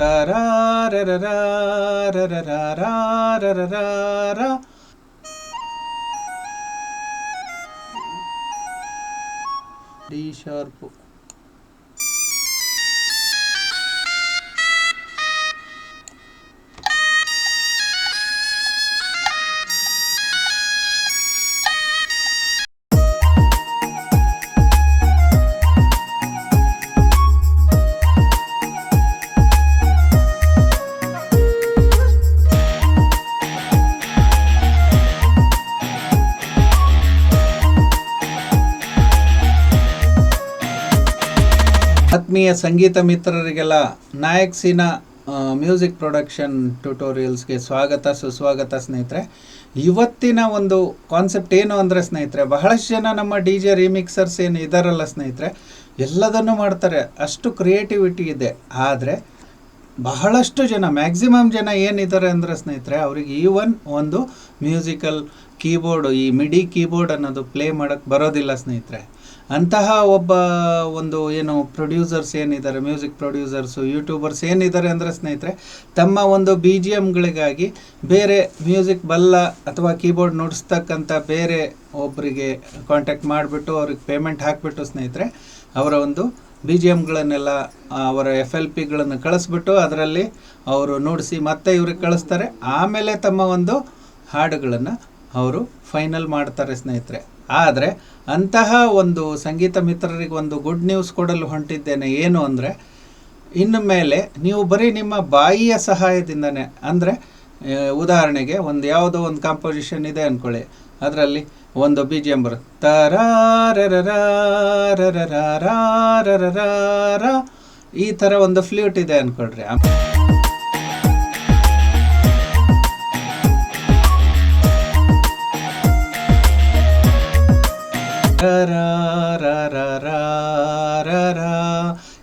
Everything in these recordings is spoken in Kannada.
ತರಾರರರಾರರರಾರರರಾರರರಾರ. ಡಿ ಆತ್ಮೀಯ ಸಂಗೀತ ಮಿತ್ರರಿಗೆಲ್ಲ ನಾಯಕ್ಸಿನ ಮ್ಯೂಸಿಕ್ ಪ್ರೊಡಕ್ಷನ್ ಟ್ಯೂಟೋರಿಯಲ್ಸ್ಗೆ ಸ್ವಾಗತ, ಸುಸ್ವಾಗತ ಸ್ನೇಹಿತರೆ. ಇವತ್ತಿನ ಒಂದು ಕಾನ್ಸೆಪ್ಟ್ ಏನು ಅಂದರೆ ಸ್ನೇಹಿತರೆ, ಬಹಳಷ್ಟು ಜನ ನಮ್ಮ ಡಿ ಜೆ ರಿಮಿಕ್ಸರ್ಸ್ ಏನು ಇದಾರಲ್ಲ ಸ್ನೇಹಿತರೆ, ಎಲ್ಲದನ್ನು ಮಾಡ್ತಾರೆ, ಅಷ್ಟು ಕ್ರಿಯೇಟಿವಿಟಿ ಇದೆ. ಆದರೆ ಬಹಳಷ್ಟು ಜನ, ಮ್ಯಾಕ್ಸಿಮಮ್ ಜನ ಏನಿದ್ದಾರೆ ಅಂದರೆ ಸ್ನೇಹಿತರೆ, ಅವ್ರಿಗೆ ಈವನ್ ಒಂದು ಮ್ಯೂಸಿಕಲ್ ಕೀಬೋರ್ಡು, ಈ ಮಿಡಿ ಕೀಬೋರ್ಡ್ ಅನ್ನೋದು ಪ್ಲೇ ಮಾಡೋಕ್ಕೆ ಬರೋದಿಲ್ಲ ಸ್ನೇಹಿತರೆ. ಅಂತಹ ಒಬ್ಬ ಒಂದು ಏನು ಪ್ರೊಡ್ಯೂಸರ್ಸ್ ಏನಿದ್ದಾರೆ ಮ್ಯೂಸಿಕ್ ಪ್ರೊಡ್ಯೂಸರ್ಸು ಯೂಟ್ಯೂಬರ್ಸ್ ಏನಿದ್ದಾರೆ ಅಂದರೆ ಸ್ನೇಹಿತರೆ, ತಮ್ಮ ಒಂದು ಬಿ ಜಿ ಎಮ್ಗಳಿಗಾಗಿ ಬೇರೆ ಮ್ಯೂಸಿಕ್ ಬಲ್ಲ ಅಥವಾ ಕೀಬೋರ್ಡ್ ನುಡಿಸ್ತಕ್ಕಂಥ ಬೇರೆ ಒಬ್ಬರಿಗೆ ಕಾಂಟ್ಯಾಕ್ಟ್ ಮಾಡಿಬಿಟ್ಟು ಅವ್ರಿಗೆ ಪೇಮೆಂಟ್ ಹಾಕಿಬಿಟ್ಟು ಸ್ನೇಹಿತರೆ, ಅವರ ಒಂದು ಬಿ ಜಿ ಎಮ್ಗಳನ್ನೆಲ್ಲ ಅವರ ಎಫ್ ಎಲ್ ಪಿಗಳನ್ನು ಕಳಿಸ್ಬಿಟ್ಟು ಅದರಲ್ಲಿ ಅವರು ನುಡಿಸಿ ಮತ್ತೆ ಇವ್ರಿಗೆ ಕಳಿಸ್ತಾರೆ. ಆಮೇಲೆ ತಮ್ಮ ಒಂದು ಹಾಡುಗಳನ್ನು ಅವರು ಫೈನಲ್ ಮಾಡ್ತಾರೆ ಸ್ನೇಹಿತರೆ. ಆದರೆ ಅಂತಹ ಒಂದು ಸಂಗೀತ ಮಿತ್ರರಿಗೆ ಒಂದು ಗುಡ್ ನ್ಯೂಸ್ ಕೊಡಲು ಹೊಂಟಿದ್ದೇನೆ ಏನು ಅಂದರೆ, ಇನ್ನು ಮೇಲೆ ನೀವು ಬರೀ ನಿಮ್ಮ ಬಾಯಿಯ ಸಹಾಯದಿಂದನೇ, ಅಂದರೆ ಉದಾಹರಣೆಗೆ ಒಂದು ಯಾವುದೋ ಒಂದು ಕಾಂಪೋಸಿಷನ್ ಇದೆ ಅಂದ್ಕೊಳ್ಳಿ ಅದರಲ್ಲಿ ಒಂದು ಬಿ ಜಿ ಎಂಬರು ಬರುತ್ತೆ. ಈ ಥರ ಒಂದು ಫ್ಲೂಟ್ ಇದೆ ಅಂದ್ಕೊಳ್ರಿ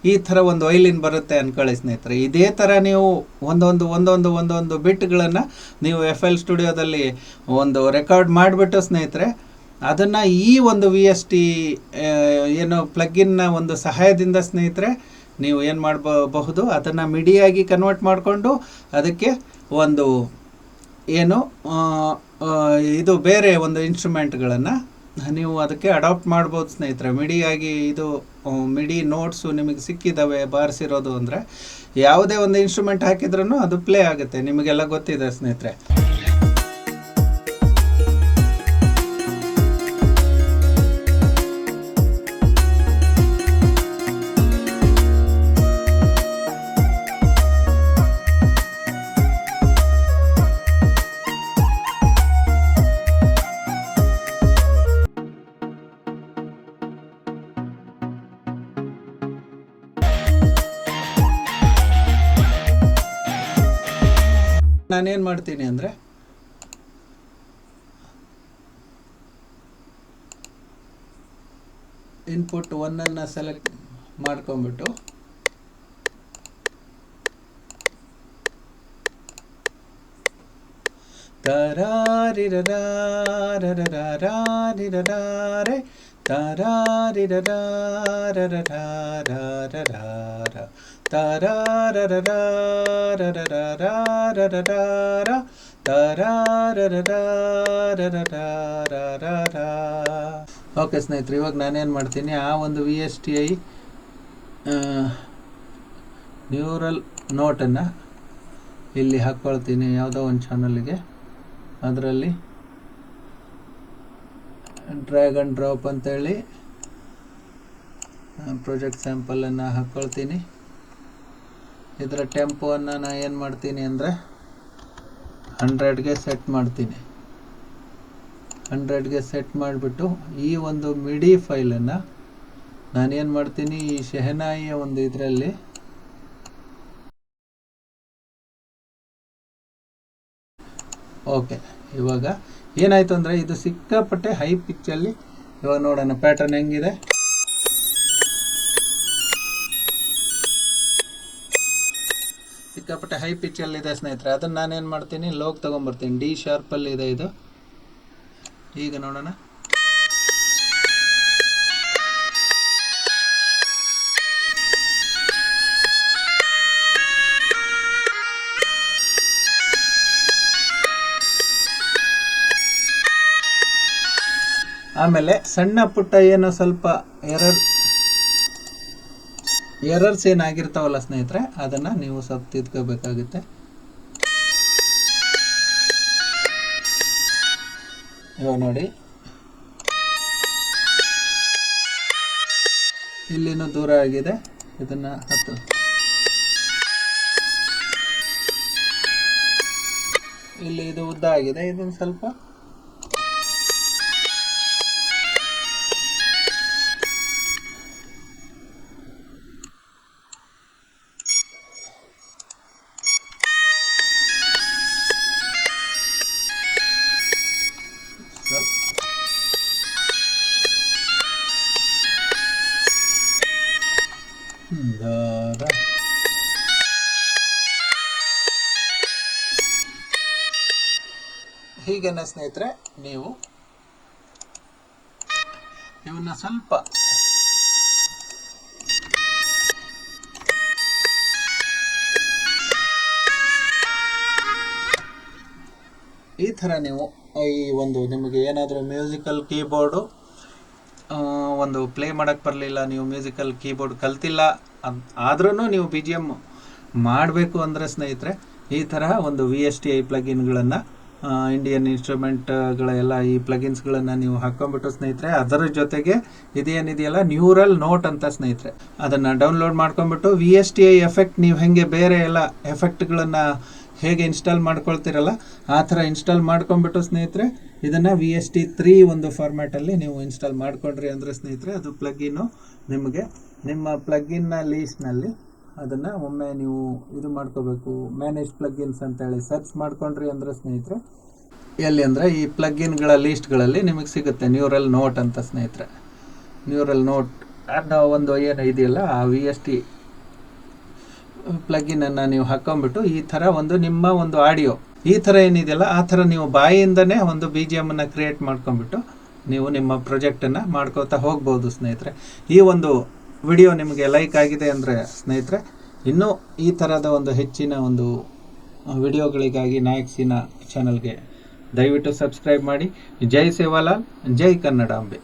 ಈ ಥರ ಒಂದು ವೈಲಿನ್ ಬರುತ್ತೆ ಅನ್ಕೊಳ್ಳಿ ಸ್ನೇಹಿತರೆ ಇದೇ ಥರ ನೀವು ಒಂದೊಂದು ಒಂದೊಂದು ಒಂದೊಂದು ಬಿಟ್ಗಳನ್ನು ನೀವು ಎಫ್ ಎಲ್ ಸ್ಟುಡಿಯೋದಲ್ಲಿ ಒಂದು ರೆಕಾರ್ಡ್ ಮಾಡಿಬಿಟ್ಟು ಸ್ನೇಹಿತರೆ ಅದನ್ನು ಈ ಒಂದು ವಿ ಎಸ್ ಟಿ ಏನು ಪ್ಲಗ್ಗಿನ್ನ ಒಂದು ಸಹಾಯದಿಂದ ಸ್ನೇಹಿತರೆ ನೀವು ಏನು ಮಾಡಬಹುದು ಅದನ್ನು ಮಿಡಿಯಾಗಿ ಕನ್ವರ್ಟ್ ಮಾಡಿಕೊಂಡು ಅದಕ್ಕೆ ಒಂದು ಏನು ಇದು ಬೇರೆ ಒಂದು ಇನ್ಸ್ಟ್ರೂಮೆಂಟ್ಗಳನ್ನು ನೀವು ಅದಕ್ಕೆ ಅಡಾಪ್ಟ್ ಮಾಡ್ಬೋದು ಸ್ನೇಹಿತರೆ. ಮಿಡಿಯಾಗಿ ಇದು ಮಿಡಿ ನೋಟ್ಸು ನಿಮಗೆ ಸಿಕ್ಕಿದ್ದಾವೆ ಬಾರಿಸಿರೋದು ಅಂದರೆ ಯಾವುದೇ ಒಂದು ಇನ್ಸ್ಟ್ರೂಮೆಂಟ್ ಹಾಕಿದ್ರೂ ಅದು ಪ್ಲೇ ಆಗುತ್ತೆ. ನಿಮಗೆಲ್ಲ ಗೊತ್ತಿದೆ ಸ್ನೇಹಿತರೆ. ನಾನೇನು ಮಾಡ್ತೀನಿ ಅಂದರೆ ಇನ್ಪುಟ್ ಒನ್ನನ್ನು ಸೆಲೆಕ್ಟ್ ಮಾಡ್ಕೊಂಬಿಟ್ಟು ತರಾರಿರಾರಿರಾರೆ ತರಾರಿರಾರ ಓಕೆ ಸ್ನೇಹಿತರೆ ಇವಾಗ ನಾನೇನು ಮಾಡ್ತೀನಿ ಆ ಒಂದು V S T I neural ನೋಟನ್ನು ಇಲ್ಲಿ ಹಾಕ್ಕೊಳ್ತೀನಿ ಯಾವುದೋ ಒಂದು ಚಾನಲ್ಗೆ ಅದರಲ್ಲಿ ಡ್ರ್ಯಾಗನ್ ಡ್ರಾಪ್ ಅಂತೇಳಿ ಪ್ರಾಜೆಕ್ಟ್ ಸ್ಯಾಂಪಲನ್ನು ಹಾಕ್ಕೊಳ್ತೀನಿ ಇದರ ಟೆಂಪೋವನ್ನು ನಾನು ಏನು ಮಾಡ್ತೀನಿ ಅಂದರೆ ಹಂಡ್ರೆಡ್ಗೆ ಸೆಟ್ ಮಾಡ್ತೀನಿ. ಹಂಡ್ರೆಡ್ಗೆ ಸೆಟ್ ಮಾಡಿಬಿಟ್ಟು ಈ ಒಂದು ಮಿಡಿ ಫೈಲನ್ನು ನಾನೇನು ಮಾಡ್ತೀನಿ, ಈ ಶೆಹನಾಯಿಯ ಒಂದು ಇದರಲ್ಲಿ ಓಕೆ ಇವಾಗ ಏನಾಯಿತು ಅಂದರೆ ಇದು ಸಿಕ್ಕಾಪಟ್ಟೆ ಹೈ ಪಿಚ್ಚಲ್ಲಿ ಇವಾಗ ನೋಡೋಣ. ಪ್ಯಾಟರ್ನ್ ಹೆಂಗಿದೆ? ಸಿಕ್ಕಾಪಟ್ಟೆ ಹೈ ಪಿಚ್ಚಲ್ಲಿದೆ ಸ್ನೇಹಿತರೆ, ಅದನ್ನು ನಾನೇನು ಮಾಡ್ತೀನಿ? ಲೋಕ್ ತೊಗೊಂಬರ್ತೀನಿ ಡಿ ಶಾರ್ಪಲ್ಲಿ ಇದೆ ಇದು. ಈಗ ನೋಡೋಣ. ಆಮೇಲೆ ಸಣ್ಣ ಪುಟ್ಟ ಏನೋ ಸ್ವಲ್ಪ ಎರಡು ಎರರ್ಸ್ ಏನಾಗಿರ್ತಾವಲ್ಲ ಸ್ನೇಹಿತರೆ, ಅದನ್ನು ನೀವು ಸ್ವಲ್ಪ ತಿದ್ಕೋಬೇಕಾಗುತ್ತೆ. ಇವಾಗ ನೋಡಿ. ಇಲ್ಲಿನೂ ದೂರ ಆಗಿದೆ. ಇದನ್ನ ಹತ್ತು. ಇಲ್ಲಿ ಇದು ಉದ್ದ ಆಗಿದೆ. ಇದನ್ನು ಸ್ವಲ್ಪ ಹೀಗೆನ ಸ್ನೇಹಿತರೆ ನೀವು ಇವನ್ನ ಸ್ವಲ್ಪ ಈ ಥರ ನೀವು ಈ ಒಂದು ನಿಮಗೆ ಏನಾದರೂ ಮ್ಯೂಸಿಕಲ್ ಕೀಬೋರ್ಡು ಒಂದು ಪ್ಲೇ ಮಾಡೋಕ್ಕೆ ಬರಲಿಲ್ಲ, ನೀವು ಮ್ಯೂಸಿಕಲ್ ಕೀಬೋರ್ಡ್ ಕಲ್ತಿಲ್ಲ ಆದ್ರೂ ನೀವು ಬಿ ಜಿ ಎಂ ಮಾಡಬೇಕು ಅಂದರೆ ಸ್ನೇಹಿತರೆ, ಈ ತರಹ ಒಂದು ವಿ ಎಸ್ ಟಿ ಐ ಪ್ಲಗಿನ್ಗಳನ್ನು ಇಂಡಿಯನ್ ಇನ್ಸ್ಟ್ರೂಮೆಂಟ್ಗಳ ಎಲ್ಲ ಈ ಪ್ಲಗಿನ್ಸ್ಗಳನ್ನು ನೀವು ಹಾಕ್ಕೊಂಬಿಟ್ಟು ಸ್ನೇಹಿತರೆ, ಅದರ ಜೊತೆಗೆ ಇದೇನಿದೆಯಲ್ಲ ನ್ಯೂರಲ್ ನೋಟ್ ಅಂತ ಸ್ನೇಹಿತರೆ. ಅದನ್ನು download ಮಾಡ್ಕೊಂಬಿಟ್ಟು V S T I effect ನೀವು ಹೇಗೆ ಬೇರೆ ಎಲ್ಲ ಎಫೆಕ್ಟ್ಗಳನ್ನು ಹೇಗೆ ಇನ್ಸ್ಟಾಲ್ ಮಾಡ್ಕೊಳ್ತೀರಲ್ಲ, ಆ ಥರ ಇನ್ಸ್ಟಾಲ್ ಮಾಡ್ಕೊಂಬಿಟ್ಟು ಸ್ನೇಹಿತರೆ, ಇದನ್ನು ವಿ ಎಸ್ ಟಿ ತ್ರೀ ಒಂದು ಫಾರ್ಮ್ಯಾಟಲ್ಲಿ ನೀವು ಇನ್ಸ್ಟಾಲ್ ಮಾಡ್ಕೊಂಡ್ರಿ ಅಂದರೆ ಸ್ನೇಹಿತರೆ, ಅದು ಪ್ಲಗ್ಗಿನ್ನು ನಿಮಗೆ, ನಿಮ್ಮ ಪ್ಲಗ್ಗಿನ್ನ ಲೀಸ್ಟ್ನಲ್ಲಿ ಅದನ್ನು ಒಮ್ಮೆ ನೀವು ಇದು ಮಾಡ್ಕೋಬೇಕು ಮ್ಯಾನೇಜ್ ಪ್ಲಗ್ಗಿನ್ಸ್ ಅಂತೇಳಿ ಸರ್ಚ್ ಮಾಡ್ಕೊಂಡ್ರಿ ಅಂದರೆ ಸ್ನೇಹಿತರೆ, ಎಲ್ಲಿ ಅಂದರೆ ಈ ಪ್ಲಗ್ಗಿನ್ಗಳ ಲೀಸ್ಟ್ಗಳಲ್ಲಿ ನಿಮಗೆ ಸಿಗುತ್ತೆ ನ್ಯೂರಲ್ ನೋಟ್ ಅಂತ ಸ್ನೇಹಿತರೆ. ನ್ಯೂರಲ್ ನೋಟ್ ಅನ್ನೋ ಒಂದು ಏನು ಇದೆಯಲ್ಲ, ಆ ವಿ ಎಸ್ ಟಿ ಪ್ಲಗಿನನ್ನು ನೀವು ಹಾಕೊಂಡ್ಬಿಟ್ಟು ಈ ಥರ ಒಂದು ನಿಮ್ಮ ಒಂದು ಆಡಿಯೋ, ಈ ಥರ ಏನಿದೆಯಲ್ಲ ಆ ಥರ ನೀವು ಬಾಯಿಯಿಂದನೇ ಒಂದು ಬಿ ಜಿ ಎಮ್ಮನ್ನು ಕ್ರಿಯೇಟ್ ಮಾಡ್ಕೊಂಡ್ಬಿಟ್ಟು ನೀವು ನಿಮ್ಮ ಪ್ರೊಜೆಕ್ಟನ್ನು ಮಾಡ್ಕೋತಾ ಹೋಗ್ಬೋದು ಸ್ನೇಹಿತರೆ. ಈ ಒಂದು ವಿಡಿಯೋ ನಿಮಗೆ ಲೈಕ್ ಆಗಿದೆ ಅಂದರೆ ಸ್ನೇಹಿತರೆ, ಇನ್ನೂ ಈ ಥರದ ಒಂದು ಹೆಚ್ಚಿನ ಒಂದು ವಿಡಿಯೋಗಳಿಗಾಗಿ ನಾಯಕ್ ಚಾನಲ್ಗೆ ದಯವಿಟ್ಟು ಸಬ್ಸ್ಕ್ರೈಬ್ ಮಾಡಿ. ಜೈ ಸೇವಾಲಾಲ್, ಜೈ ಕನ್ನಡಾಂಬೆ.